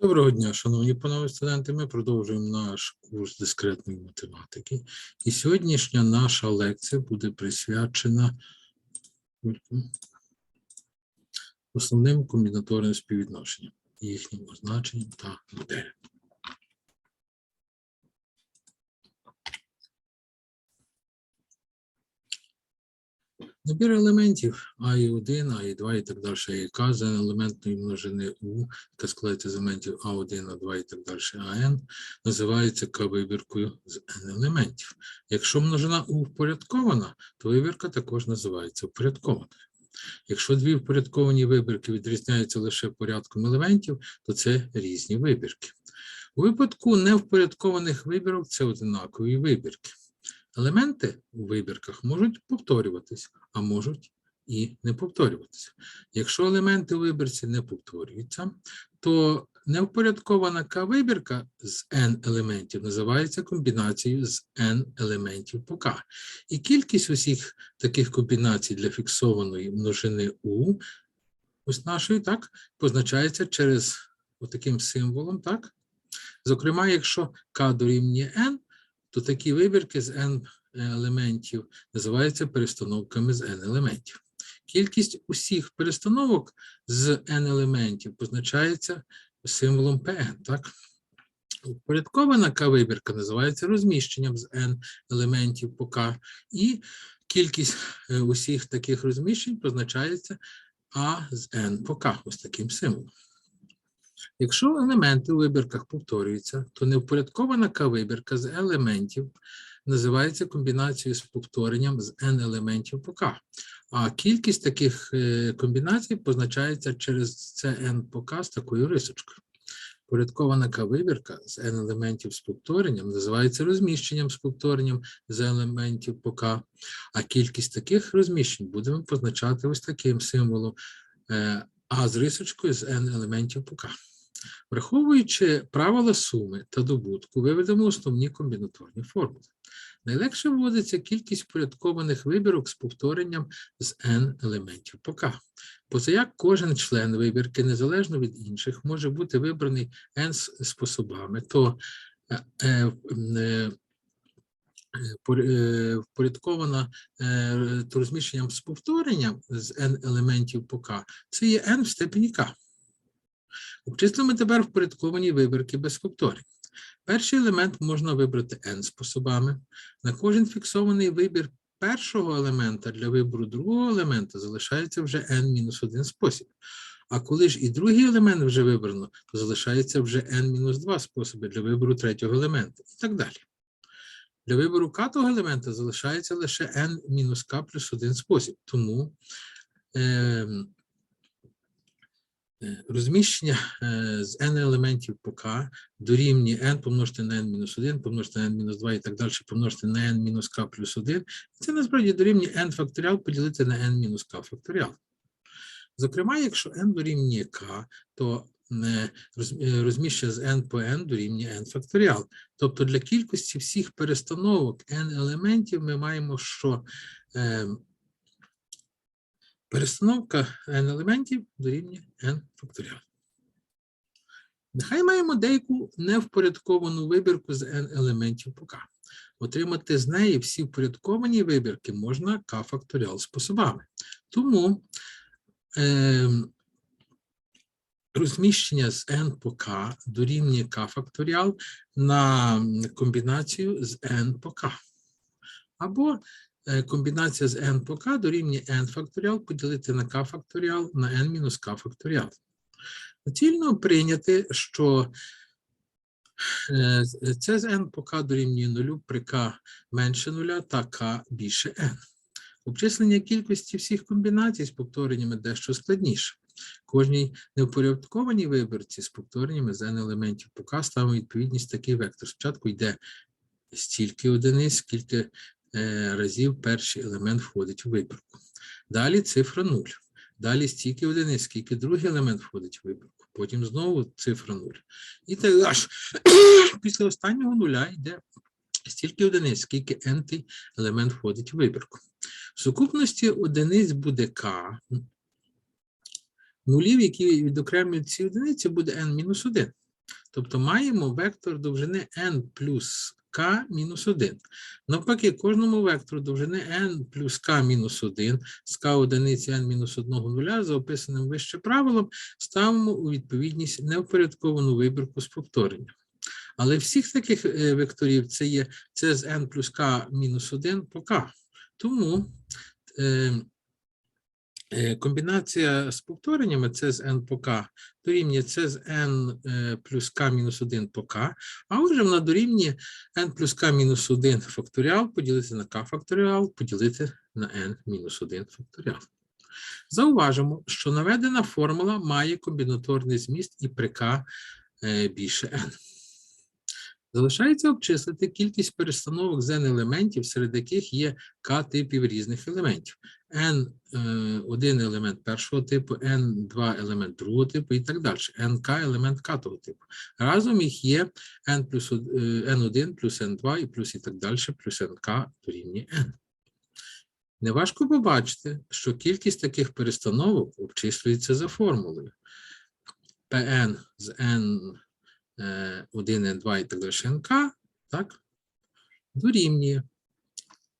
Доброго дня, шановні панове студенти. Ми продовжуємо наш курс дискретної математики. І сьогоднішня наша лекція буде присвячена основним комбінаторним співвідношенням, їхнім означенням та моделям. Набір елементів А і 1, А і 2 і так далі, яка за елементної множини У, яка складається з елементів А1, А2 і так далі, АН, називається К-вибіркою з N елементів. Якщо множина У впорядкована, то вибірка також називається впорядкованою. Якщо дві впорядковані вибірки відрізняються лише порядком елементів, то це різні вибірки. У випадку невпорядкованих вибірок це одинакові вибірки. Елементи у вибірках можуть повторюватися, а можуть і не повторюватися. Якщо елементи у вибірці не повторюються, то невпорядкована К-вибірка з n елементів називається комбінацією з n елементів по К. І кількість усіх таких комбінацій для фіксованої множини У, ось нашої, так, позначається через отаким символом, так? Зокрема, якщо К дорівнює n, то такі вибірки з n елементів називаються перестановками з n елементів. Кількість усіх перестановок з n елементів позначається символом Pn, так? Упорядкована К-вибірка називається розміщенням з n елементів по К, і кількість е, усіх таких розміщень позначається А з n по К, ось таким символом. Якщо елементи у вибірках повторюються, то невпорядкована К-вибірка з елементів називається комбінацією з повторенням з n елементів по К. А кількість таких е, комбінацій позначається через це n по К з такою рисочкою. Порядкована К-вибірка з n елементів з повторенням називається розміщенням з повторенням з елементів по К, а кількість таких розміщень будемо позначати ось таким символом е, А з рисочкою з n елементів по К. Враховуючи правила суми та добутку, виведемо основні комбінаторні формули. Найлегше вводиться кількість впорядкованих вибірок з повторенням з n елементів по К. Позаяк кожен член вибірки, незалежно від інших, може бути вибраний n способами, то е, е, впорядкована е, розміщенням з повторенням з n елементів по К, це є n в степені К. Обчислимо тепер впорядковані вибірки без повторень. Перший елемент можна вибрати n способами. На кожен фіксований вибір першого елемента для вибору другого елемента залишається вже n-1 спосіб. А коли ж і другий елемент вже вибрано, то залишається вже n-2 способи для вибору третього елемента і так далі. Для вибору катого елемента залишається лише n-k плюс 1 спосіб. Тому ем, Е, Розміщення е, з n елементів по k дорівнює n помножити на n-1, помножити на n-2 і так далі, помножити на n-k плюс 1. Це насправді дорівнює n факторіал поділити на n-k факторіал. Зокрема, якщо n дорівнює k, то розміщення з n по n дорівнює n факторіал. Тобто для кількості всіх перестановок n елементів ми маємо, що е, Перестановка n елементів дорівнює n факторіал. Нехай маємо деяку невпорядковану вибірку з n елементів по k. Отримати з неї всі впорядковані вибірки можна k факторіал способами. Тому ем, розміщення з n по k дорівнює k факторіал на комбінацію з n по k. Або е, комбінація з n по k дорівнює n факторіал поділити на k факторіал на n мінус k факторіал. Доцільно прийняти, що е, це з n по k дорівнює 0 при k менше 0 та k більше n. Обчислення кількості всіх комбінацій з повтореннями дещо складніше. Кожній неупорядкованій вибірці з n елементів k ставимо відповідність такий вектор. Спочатку йде стільки одиниць, скільки е, разів перший елемент входить у вибірку. Далі цифра 0. Далі стільки одиниць, скільки другий елемент входить у вибірку. Потім знову цифра 0. І так аж після останнього нуля йде стільки одиниць, скільки n елемент входить у вибірку. В сукупності одиниць буде k. Нулів, які відокремлюють ці одиниці, буде n-1. Тобто маємо вектор довжини n плюс k мінус 1. Навпаки, кожному вектору довжини n плюс k мінус 1 з k одиниці n мінус 1 нуля за описаним вище правилом ставимо у відповідність невпорядковану вибірку з повторення. Але всіх таких е, векторів це є це з n плюс k мінус 1 по k. Тому е, комбінація з повтореннями це з n по k дорівнює це з n е, плюс k мінус 1 по k, а отже вона дорівнює n плюс k мінус 1 факторіал поділити на k факторіал поділити на n мінус 1 факторіал. Зауважимо, що наведена формула має комбінаторний зміст і при k е, більше n. Залишається обчислити кількість перестановок з n елементів, серед яких є k типів різних елементів. N е, один елемент першого типу, n два елемент другого типу і так далі. nk елемент катого типу. Разом їх є n плюс е, n1 плюс n2 і плюс і так далі, плюс nk дорівнює n. Неважко побачити, що кількість таких перестановок обчислюється за формулою. Pn з n е, 1, n2 і так далі nk, так, дорівнює.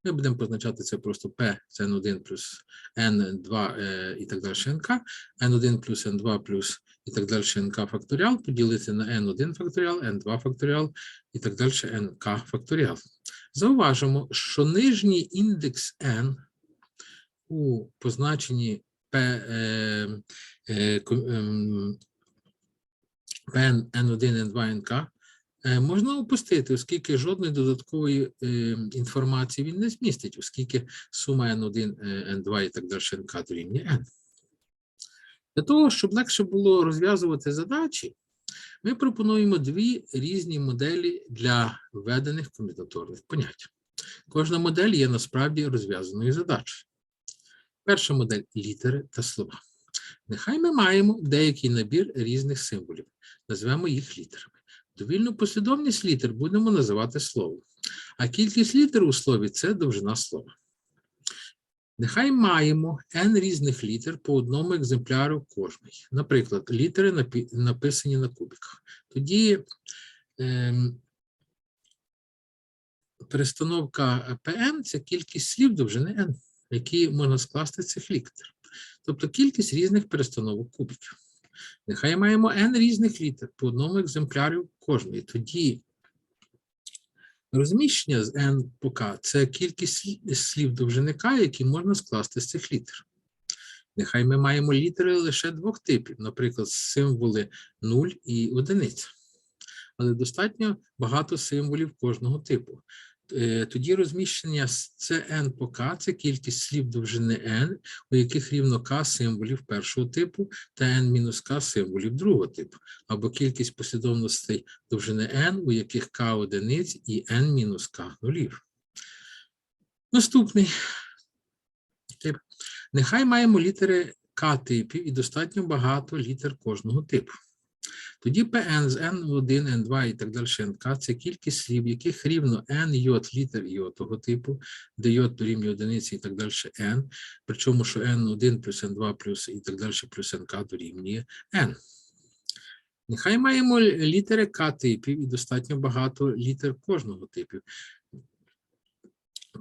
Ми будемо позначати це просто P, це n1 плюс n2 е, і так далі nk, n1 плюс n2 плюс і так далі nk факторіал поділити на n1 факторіал, n2 факторіал і так далі nk факторіал. Зауважимо, що нижній індекс n у позначенні P, е, е, ем, Pn N1, N2, NK е, можна опустити, оскільки жодної додаткової е, інформації він не змістить, оскільки сума N1, е, N2 і так далі NK дорівнює N. Для того, щоб легше було розв'язувати задачі, ми пропонуємо дві різні моделі для введених комбінаторних понять. Кожна модель є насправді розв'язаною задачею. Перша модель літери та слова. Нехай ми маємо деякий набір різних символів. Назвемо їх літерами. Довільну послідовність літер будемо називати словом. А кількість літер у слові це довжина слова. Нехай маємо n різних літер по одному екземпляру кожний. Наприклад, літери написані на кубиках. Тоді ем, перестановка PN – це кількість слів довжини n, які можна скласти цих літер. Тобто кількість різних перестановок кубиків. Нехай маємо n різних літер по одному екземплярю кожної. Тоді розміщення з n по k – це кількість слів довжини k, які можна скласти з цих літер. Нехай ми маємо літери лише двох типів, наприклад, символи 0 і одиниця. Але достатньо багато символів кожного типу. Е, Тоді розміщення CN по K – це кількість слів довжини n, у яких рівно k символів першого типу та n-k символів другого типу, або кількість послідовностей довжини n, у яких k одиниць і n-k нулів. Наступний тип. Нехай маємо літери k типів і достатньо багато літер кожного типу. Тоді PN з N1, N2 і так далі НК – це кількість слів, яких рівно N йод літер йотого типу, де йод дорівнює одиниці і так далі N, причому що N1 плюс N2 плюс і так далі плюс NK дорівнює N. Нехай маємо літери К типів і достатньо багато літер кожного типу.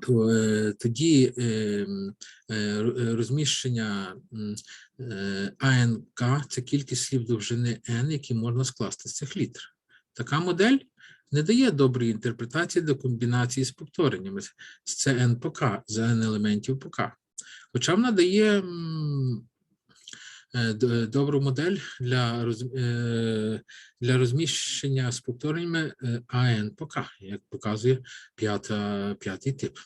Е, Тоді е, е, розміщення АНК це кількість слів довжини N, які можна скласти з цих літер. Така модель не дає доброї інтерпретації до комбінації з повтореннями з CN по K, з N елементів K. Хоча вона дає добру модель для, е, для розміщення з повтореннями е, АН по К, як показує п'ята, п'ятий тип.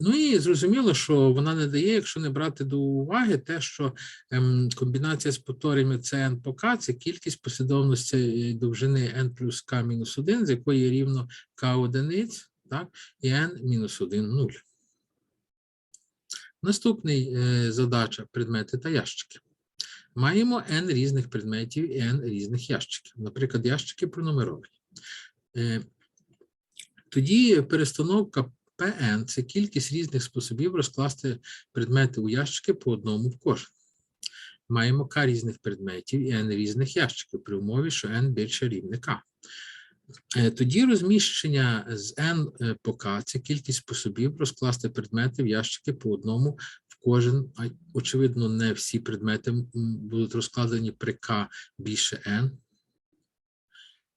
Ну і зрозуміло, що вона не дає, якщо не брати до уваги те, що ем, комбінація з повтореннями CN по K – це кількість послідовностей довжини n плюс k мінус 1, з якої рівно k одиниць, так, і n мінус 1 0. Наступний е, задача предмети та ящики. Маємо n різних предметів і n різних ящиків. Наприклад, ящики пронумеровані. Е, тоді перестановка PN – це кількість різних способів розкласти предмети у ящики по одному в кожен. маємо k різних предметів і n різних ящиків при умові, що n більше рівне k. Е, Тоді розміщення з n е, по k – це кількість способів розкласти предмети в ящики по одному в кожен. Очевидно, не всі предмети будуть розкладені при k більше n.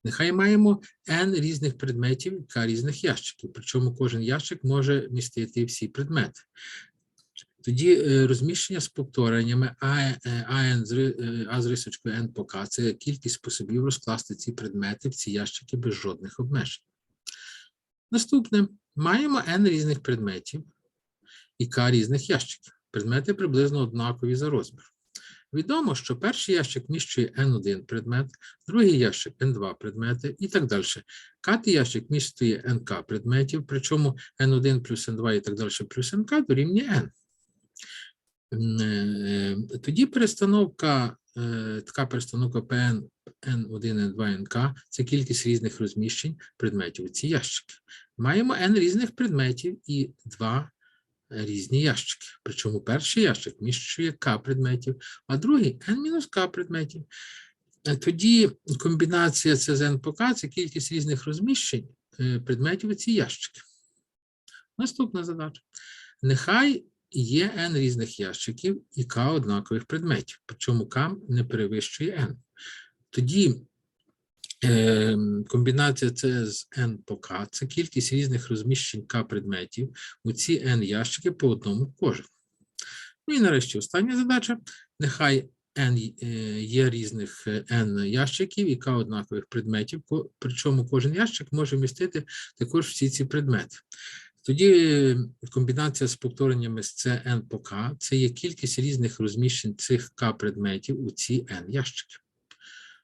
Нехай маємо n різних предметів k різних ящиків, причому кожен ящик може містити всі предмети. Тоді е, розміщення з повтореннями е, АН е, А з рисочкою N по К – це кількість способів розкласти ці предмети в ці ящики без жодних обмежень. Наступне. Маємо N різних предметів і К різних ящиків. Предмети приблизно однакові за розміром. Відомо, що перший ящик вміщує N1 предмет, другий ящик N2 предмети і так далі. Катий ящик містує НК предметів, причому N1 плюс N2 і так далі плюс НК дорівнює N. М, е, Тоді перестановка, е, така перестановка PN N1, N2, NK – це кількість різних розміщень предметів у ці ящики. Маємо N різних предметів і два різні ящики. Причому перший ящик вміщує К предметів, а другий N-К предметів. Е, Тоді комбінація це з N по К – це кількість різних розміщень е, предметів у ці ящики. Наступна задача. Нехай є n різних ящиків і k однакових предметів, причому k не перевищує n. Тоді е, комбінація це з n по k – це кількість різних розміщень k предметів у ці n ящики по одному кожен. Ну і нарешті остання задача. Нехай n е, є різних е, n ящиків і k однакових предметів, причому кожен ящик може вмістити також всі ці предмети. Тоді е, комбінація з повтореннями з CN по K – це є кількість різних розміщень цих К предметів у ці N ящики.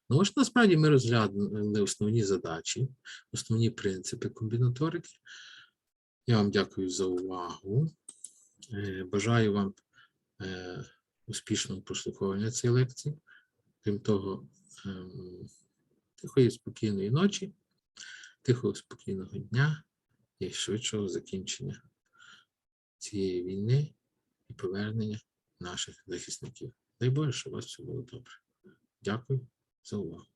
Ну, ось насправді ми розглянули основні задачі, основні принципи комбінаторики. Я вам дякую за увагу. Е, Бажаю вам е, успішного прослуховування цієї лекції. Крім того, ем, тихої спокійної ночі, тихого спокійного дня і швидшого закінчення цієї війни і повернення наших захисників. Дай Боже, щоб у вас все було добре. Дякую за увагу.